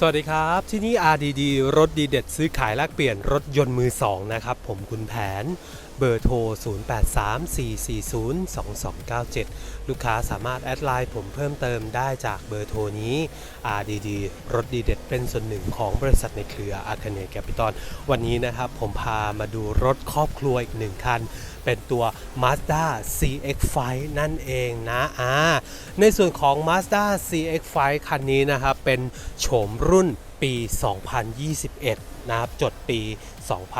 สวัสดีครับ ที่นี่ RDD รถดีเด็ดซื้อขายแลกเปลี่ยนรถยนต์มือ2นะครับ ผมคุณแผน เบอร์โทร 0834402297 ลูกค้าสามารถแอดไลน์ผมเพิ่มเติมได้จากเบอร์โทรนี้ RDD รถดีเด็ดเป็นส่วนหนึ่งของบริษัทในเครืออาคเน c แ p ปิตอลวันนี้นะครับผมพามาดูรถครอบครัวอีกหนึ่งคัน เป็นตัว Mazda CX-5 นั่นเองนะอ่าในส่วนของ Mazda CX-5 คันนี้นะครับเป็นโฉมรุ่น ปี 2021 นะครับ จดปี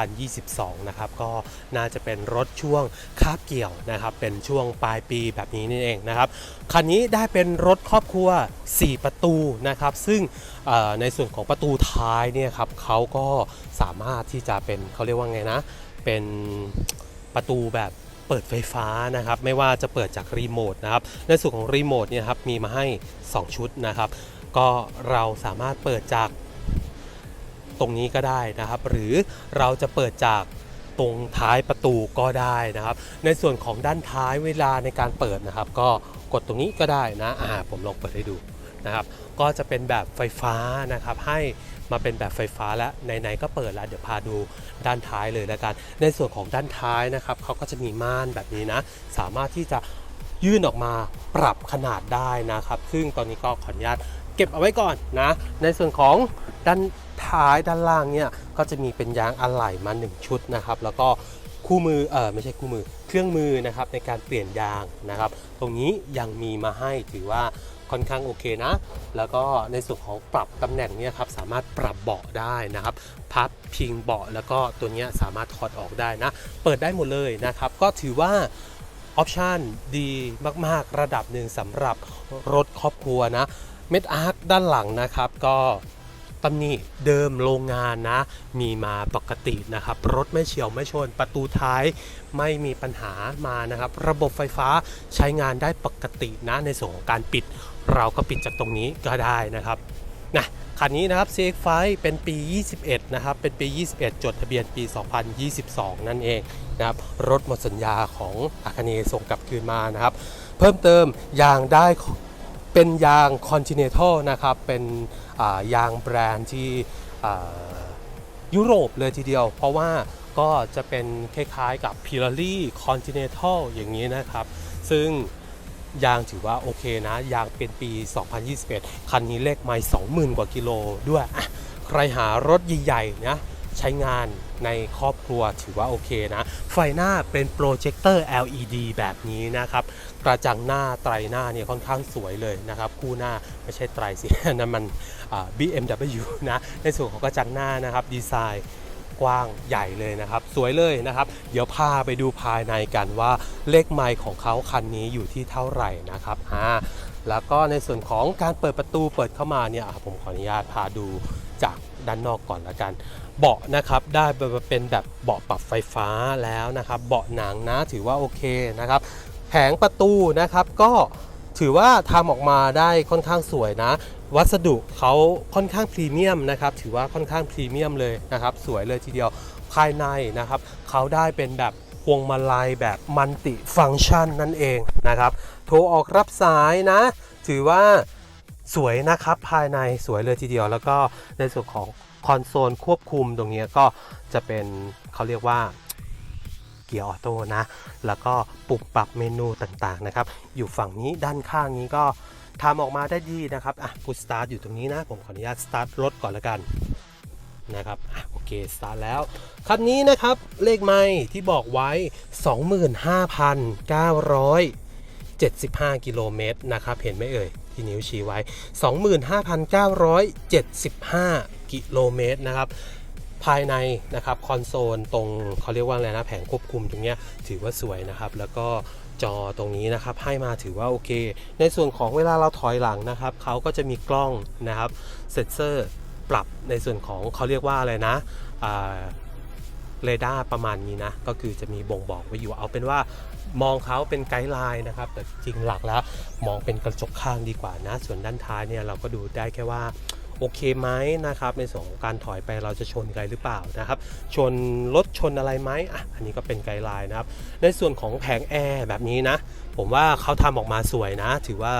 2022 นะครับ ก็น่าจะเป็นรถช่วงคาบเกี่ยวนะครับ เป็นช่วงปลายปีแบบนี้นี่เองนะครับ คันนี้ได้เป็นรถครอบครัว 4 ประตูนะครับ ซึ่งในส่วนของประตูท้ายเนี่ยครับเขาก็สามารถที่จะเป็นเขาเรียกว่าไงนะ เป็นประตูแบบเปิดไฟฟ้านะครับไม่ว่าจะเปิดจากรีโมทนะครับในส่วนของรีโมทเนี่ยครับมีมาให้ 2 ชุดนะครับ ก็เราสามารถเปิดจาก ตรงนี้ก็ได้นะครับ หรือเราจะเปิดจากตรงท้ายประตูก็ได้นะครับ ในส่วนของด้านท้ายเวลาในการเปิดนะครับ ก็กดตรงนี้ก็ได้นะอ่าผมลองเปิดให้ดูนะครับ ก็จะเป็นแบบไฟฟ้านะครับ ให้มาเป็นแบบไฟฟ้าแล้วไหนๆก็เปิดแล้วเดี๋ยวพาดูด้านท้ายเลยแล้วกัน ในส่วนของด้านท้ายนะครับเขาก็จะมีม่านแบบนี้นะ สามารถที่จะยื่นออกมาปรับขนาดได้นะครับ ซึ่งตอนนี้ก็ขออนุญาตเก็บเอาไว้ก่อนนะ ในส่วนของด้าน ท้ายด้านล่างเนี่ยก็จะมีเป็นยางอะไหล่มา 1 ชุดนะครับ แล้วก็คู่มือเออไม่ใช่คู่มือเครื่องมือนะครับในการเปลี่ยนยางนะครับ ตรงนี้ยังมีมาให้ถือว่าค่อนข้างโอเคนะ แล้วก็ในส่วนของปรับตำแหน่งเนี่ยครับสามารถปรับเบาะได้นะครับ พับพิงเบาะแล้วก็ตัวเนี้ยสามารถถอดออกได้นะ เปิดได้หมดเลยนะครับ ก็ถือว่าออปชันดีมาก ๆ ระดับหนึ่งสำหรับรถครอบครัวนะ เม็ดอาร์คด้านหลังนะครับก็ ตำหนิเดิมโรงงานนะ มีมาปกตินะครับ รถไม่เฉียวไม่ชน ประตูท้ายไม่มีปัญหามานะครับ ระบบไฟฟ้าใช้งานได้ปกตินะในส่วนของการปิด เราก็ปิดจากตรงนี้ก็ได้นะครับนะคันนี้นะครับ CX5 เป็นปี 21 นะครับ เป็นปี 21 จดทะเบียนปี 2022 นั่นเองนะครับ รถหมดสัญญาของอาคาเนส่งกลับคืนมานะครับ เพิ่มเติมยางได้เป็นยาง Continental นะครับ เป็น ยางแบรนด์ที่ยุโรปเลยทีเดียว เพราะว่าก็จะเป็นคล้ายๆกับ Pirelli Continental อย่างนี้นะครับ ซึ่งยางถือว่าโอเคนะ ยางเป็นปี 2021 คันนี้เลขไม่20,000 กว่ากิโลด้วย ใครหารถใหญ่ๆนะ ใช้งานในครอบครัวถือว่าโอเคนะ ไฟหน้าเป็นโปรเจคเตอร์ LED แบบนี้นะครับ กระจังหน้าไตรหน้าเนี่ยค่อนข้างสวยเลยนะครับ คู่หน้าไม่ใช่ไตรสินั่นมัน BMW นะในส่วนของกระจังหน้านะครับดีไซน์กว้างใหญ่เลยนะครับ สวยเลยนะครับ เดี๋ยวพาไปดูภายในกันว่าเลขไมล์ของเขาคันนี้อยู่ที่เท่าไหร่นะครับอ่าแล้วก็ในส่วนของการเปิดประตูเปิดเข้ามาเนี่ยผมขออนุญาตพาดูจากด้านนอกก่อนละกัน เบาะนะครับได้เป็นแบบเบาะปรับไฟฟ้าแล้วนะครับเบาะหนังนะถือว่าโอเคนะครับแผงประตูนะครับก็ถือว่าทำออกมาได้ค่อนข้างสวยนะ วัสดุเขาค่อนข้างพรีเมียมนะครับถือว่าค่อนข้างพรีเมียมเลยนะครับสวยเลยทีเดียวภายในนะครับเขาได้เป็นแบบพวงมาลัยแบบมัลติฟังก์ชันนั่นเองนะครับโทรออกรับสายนะ ถือว่าสวยนะครับภายในสวยเลยทีเดียว แล้วก็ในส่วนของ คอนโซลควบคุมตรงนี้ก็จะเป็นเขาเรียกว่าเกียร์ออโต้นะ แล้วก็ปุ่มปรับเมนูต่างๆนะครับ อยู่ฝั่งนี้ด้านข้างนี้ก็ทำออกมาได้ดีนะครับ อะกูสตาร์ทอยู่ตรงนี้นะ ผมขออนุญาตสตาร์ทรถก่อนละกันนะครับอโอเคสตาร์ทแล้ว คันนี้นะครับเลขไม่ที่บอกไว้ 75 กิโลเมตรนะครับ เห็นไหมเอ่ย ที่นิ้วชี้ไว้ 25,975 กิโลเมตรนะครับ ภายในนะครับคอนโซลตรงเขาเรียกว่าอะไรนะแผงควบคุมตรงเนี้ยถือว่าสวยนะครับ แล้วก็จอตรงนี้นะครับให้มาถือว่าโอเค ในส่วนของเวลาเราถอยหลังนะครับเขาก็จะมีกล้องนะครับเซ็นเซอร์ปรับในส่วนของเขาเรียกว่าอะไรนะอ่า เรดาร์ประมาณนี้นะ ก็คือจะมีบ่งบอกไว้อยู่เอาเป็นว่ามองเขาเป็นไกด์ไลน์นะครับ แต่จริงหลักแล้วมองเป็นกระจกข้างดีกว่านะ ส่วนด้านท้ายเนี่ยเราก็ดูได้แค่ว่า โอเคไหมนะครับในส่วนของการถอยไปเราจะชนใครหรือเปล่านะครับชนรถชนอะไรไหมอะอันนี้ก็เป็นไกด์ไลน์นะครับในส่วนของแผงแอร์แบบนี้นะผมว่าเขาทำออกมาสวยนะ ถือว่า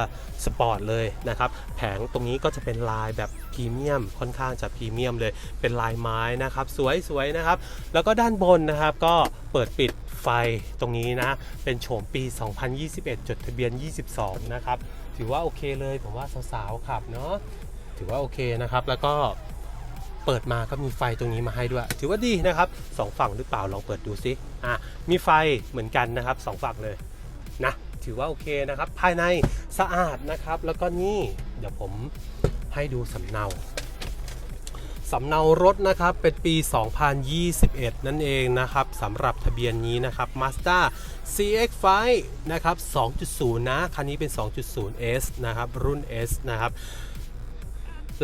สปอร์ตเลยนะครับแผงตรงนี้ก็จะเป็นลายแบบพรีเมียมค่อนข้างจะพรีเมียมเลย เป็นลายไม้นะครับ สวยๆนะครับ แล้วก็ด้านบนนะครับก็เปิดปิดไฟตรงนี้นะ เป็นโฉมปี 2021 จดทะเบียน 22 นะครับ ถือว่าโอเคเลย ผมว่าสาวๆขับเนาะ ถือว่าโอเคนะครับ แล้วก็เปิดมาก็มีไฟตรงนี้มาให้ด้วย ถือว่าดีนะครับสองฝั่งหรือเปล่าลองเปิดดูซิอะมีไฟเหมือนกันนะครับสองฝั่งเลยนะถือว่าโอเคนะครับ ภายในสะอาดนะครับ แล้วก็นี่เดี๋ยวผมให้ดูสำเนาสำเนารถนะครับเป็นปี 2021 นั่นเองนะครับสำหรับทะเบียนนี้นะครับ Mazda CX-5 นะครับ 2.0 นะ คันนี้เป็น 2.0 S นะครับ รุ่น S นะครับ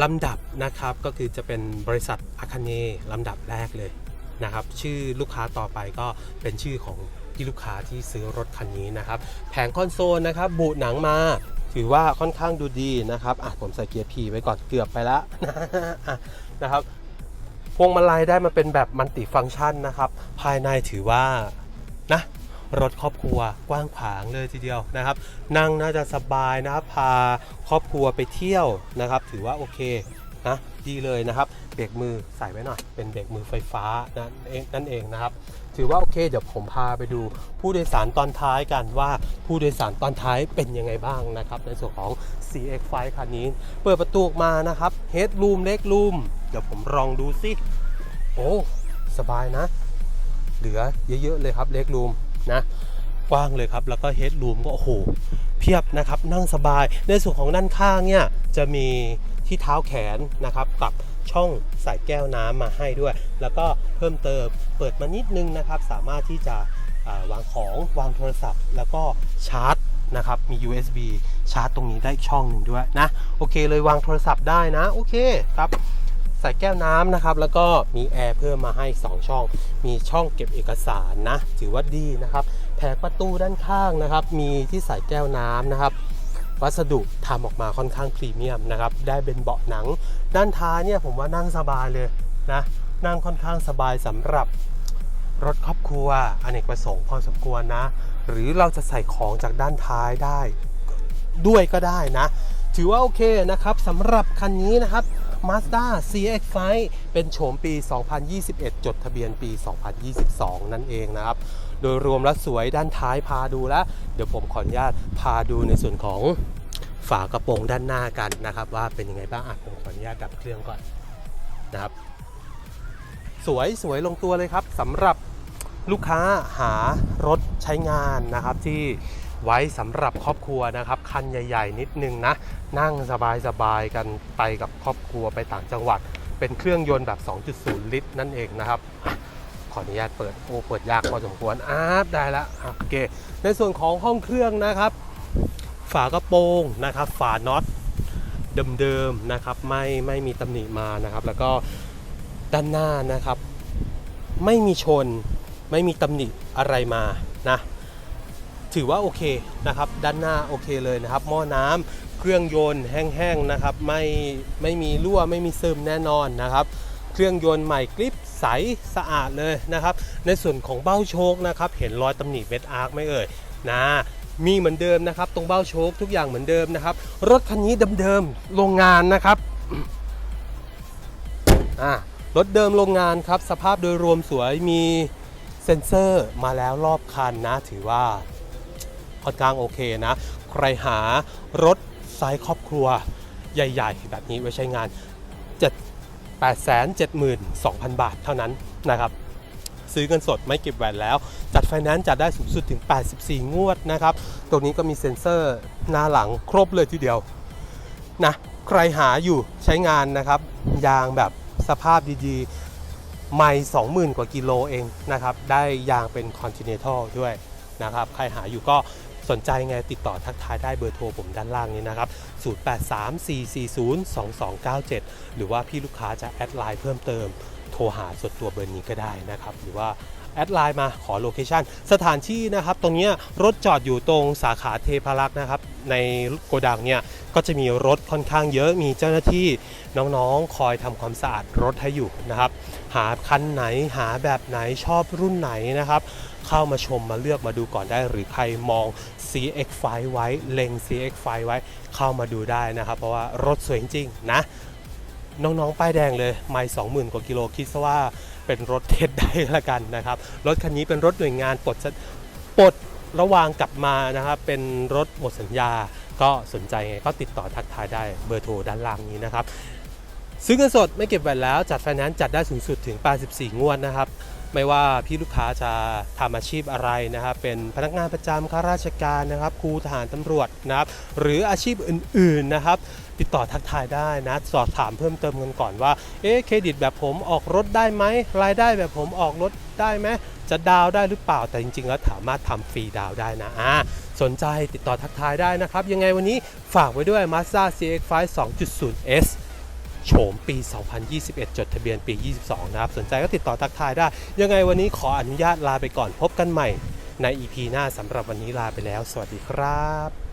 ลำดับนะครับก็คือจะเป็นบริษัทอาคาเนลำดับแรกเลยนะครับ ชื่อลูกค้าต่อไปก็เป็นชื่อของที่ลูกค้าที่ซื้อรถคันนี้นะครับ แผงคอนโซลนะครับบูหนังมาถือว่าค่อนข้างดูดีนะครับอะผมใส่เกียร์ P ไว้ก่อนเกือบไปแล้วอะนะครับพวงมาลัยได้มาเป็นแบบมัลติฟังก์ชันนะครับ ภายในถือว่า รถครอบครัวกว้างขวางเลยทีเดียวนะครับ นั่งน่าจะสบายนะครับพาครอบครัวไปเที่ยวนะครับ ถือว่าโอเคนะดีเลยนะครับเบรกมือใส่ไว้หน่อย เป็นเบรกมือไฟฟ้านั่นเองนั่นเองนะครับ ถือว่าโอเค เดี๋ยวผมพาไปดูผู้โดยสารตอนท้ายกันว่าผู้โดยสารตอนท้ายเป็นยังไงบ้างนะครับ ในส่วนของ CX5 คันนี้ เปิดประตูออกมานะครับ Headroom เล็กรูมเดี๋ยวผมลองดูสิโอ้สบายนะ เหลือเยอะๆเลยครับเล็กรูม นะกว้างเลยครับ แล้วก็เฮดรูมก็โอ้โหเพียบนะครับ นั่งสบาย ในส่วนของด้านข้างเนี่ยจะมีที่เท้าแขนนะครับกับช่องใส่แก้วน้ำมาให้ด้วย แล้วก็เพิ่มเติมเปิดมานิดนึงนะครับ สามารถที่จะาวางของวางโทรศัพท์ แล้วก็ชาร์จนะครับมี USB ชาร์จตรงนี้ได้อีกช่องหนึ่งด้วยนะ โอเคเลยวางโทรศัพท์ได้นะ โอเคครับ ใส่แก้วน้ำนะครับ แล้วก็มีแอร์เพิ่มมาให้ 2 ช่อง มีช่องเก็บเอกสารนะ ถือว่าดีนะครับ แผงประตูด้านข้างนะครับ มีที่ใส่แก้วน้ำนะครับ วัสดุทำออกมาค่อนข้างพรีเมียมนะครับ ได้เป็นเบาะหนัง ด้านท้ายเนี่ยผมว่านั่งสบายเลยนะ นั่งค่อนข้างสบายสำหรับรถครอบครัวอเนกประสงค์พอสมควรนะ หรือเราจะใส่ของจากด้านท้ายได้ด้วยก็ได้นะ ถือว่าโอเคนะครับสำหรับคันนี้นะครับ Mazda CX-5 เป็นโฉมปี 2021 จดทะเบียนปี 2022 นั่นเองนะครับ โดยรวมแล้วสวยด้านท้ายพาดูแล้ว เดี๋ยวผมขออนุญาตพาดูในส่วนของฝากระโปรงด้านหน้ากันนะครับ ว่าเป็นยังไงบ้างอะผมขออนุญาตดับเครื่องก่อนนะครับ สวยสวยลงตัวเลยครับสำหรับลูกค้าหารถใช้งานนะครับที่ ไว้สำหรับครอบครัวนะครับ คันใหญ่ ๆ นิดนึงนะ นั่งสบายๆกันไปกับครอบครัวไปต่างจังหวัด เป็นเครื่องยนต์แบบ 2.0 ลิตร นั่นเองนะครับขออนุญาตเปิดโอ้เปิดยากพอสมควรอ่าได้แล้วโอเค ในส่วนของห้องเครื่องนะครับ ฝากระโปรงนะครับ ฝาน็อตเดิมๆนะครับไม่ไม่มีตำหนิมานะครับ แล้วก็ด้านหน้านะครับ ไม่มีชนไม่มีตำหนิอะไรมานะ ถือว่าโอเคนะครับ ด้านหน้าโอเคเลยนะครับ หม้อน้ำเครื่องยนต์แห้งๆนะครับ ไม่ไม่มีรั่วไม่มีซึมแน่นอนนะครับเครื่องยนต์ใหม่กริปใสสะอาดเลยนะครับ ในส่วนของเบ้าโชคนะครับ เห็นรอยตำหนิเม็ดอาร์คไหม่เอ่ยนะมีเหมือนเดิมนะครับ ตรงเบ้าโชคทุกอย่างเหมือนเดิมนะครับ รถคันนี้เดิมๆโรงงานนะครับอ่ารถเดิมโรงงานครับ สภาพโดยรวมสวยมีเซ็นเซอร์มาแล้วรอบคันนะ ถือว่า ค่อนข้างโอเคนะ ใครหารถไซส์ครอบครัวใหญ่ ๆ แบบนี้ไว้ใช้งาน 7 8 7 2 0 0 0 บาทเท่านั้นนะครับ ซื้อเงินสดไม่เก็บแหวนแล้ว จัดไฟแนนซ์จัดได้สูงสุดถึง 84 งวดนะครับ ตรงนี้ก็มีเซ็นเซอร์หน้าหลังครบเลยทีเดียวนะใครหาอยู่ใช้งานนะครับ ยางแบบสภาพดีๆ ไม่20,000 กว่ากิโลเองนะครับ ได้ยางเป็น Continental ด้วยนะครับ ใครหาอยู่ก็ สนใจไงติดต่อทักทายได้เบอร์โทรผมด้านล่างนี้นะครับ 0834402297 หรือว่าพี่ลูกค้าจะแอดไลน์เพิ่มเติม โทรหาส่วนตัวเบอร์นี้ก็ได้นะครับ หรือว่าแอดไลน์มาขอโลเคชันสถานที่นะครับตรงนี้รถจอดอยู่ตรงสาขาเทพารักษ์นะครับ ในโกดังเนี่ยก็จะมีรถค่อนข้างเยอะมีเจ้าหน้าที่น้องๆ คอยทำความสะอาดรถให้อยู่นะครับ หาคันไหนหาแบบไหนชอบรุ่นไหนนะครับ เข้ามาชมมาเลือกมาดูก่อนได้ หรือใครมอง CX5 ไว้เล็ง CX5 ไว้เข้ามาดูได้นะครับ เพราะว่ารถสวยจริงๆนะ น้องๆ ป้ายแดงเลยไม่สองหมื่นกว่ากิโลคิดซะว่าเป็นรถเทสได้ละกันนะครับ รถคันนี้เป็นรถหน่วยงานปลดปลดระวางกลับมานะครับ เป็นรถหมดสัญญา ก็สนใจไงก็ติดต่อทักทายได้เบอร์โทรด้านล่างนี้นะครับ ซื้อเงินสดไม่เก็บแวนแล้วจัดไฟแนนซ์จัดได้สูงสุดถึง 84 งวดนะครับ ไม่ว่าพี่ลูกค้าจะทำอาชีพอะไรนะครับเป็นพนักงานประจำข้าราชการนะครับครูทหารตำรวจนะครับหรืออาชีพอื่นๆนะครับ ติดต่อทักทายได้นะสอบถามเพิ่มเติมกันก่อนว่าเอ๊ะเครดิตแบบผมออกรถได้ไหมรายได้แบบผมออกรถได้ไหมจะดาวได้หรือเปล่าแต่จริง ๆ แล้วสามารถทำฟรีดาวได้นะอ่าสนใจติดต่อทักทายได้นะครับ ยังไงวันนี้ฝากไว้ด้วย Mazda CX-5 2.0S โฉมปี 2021 จดทะเบียนปี 22 นะครับ สนใจก็ติดต่อทักทายได้ ยังไงวันนี้ขออนุญาตลาไปก่อนพบกันใหม่ใน EP หน้าสำหรับวันนี้ลาไปแล้ว สวัสดีครับ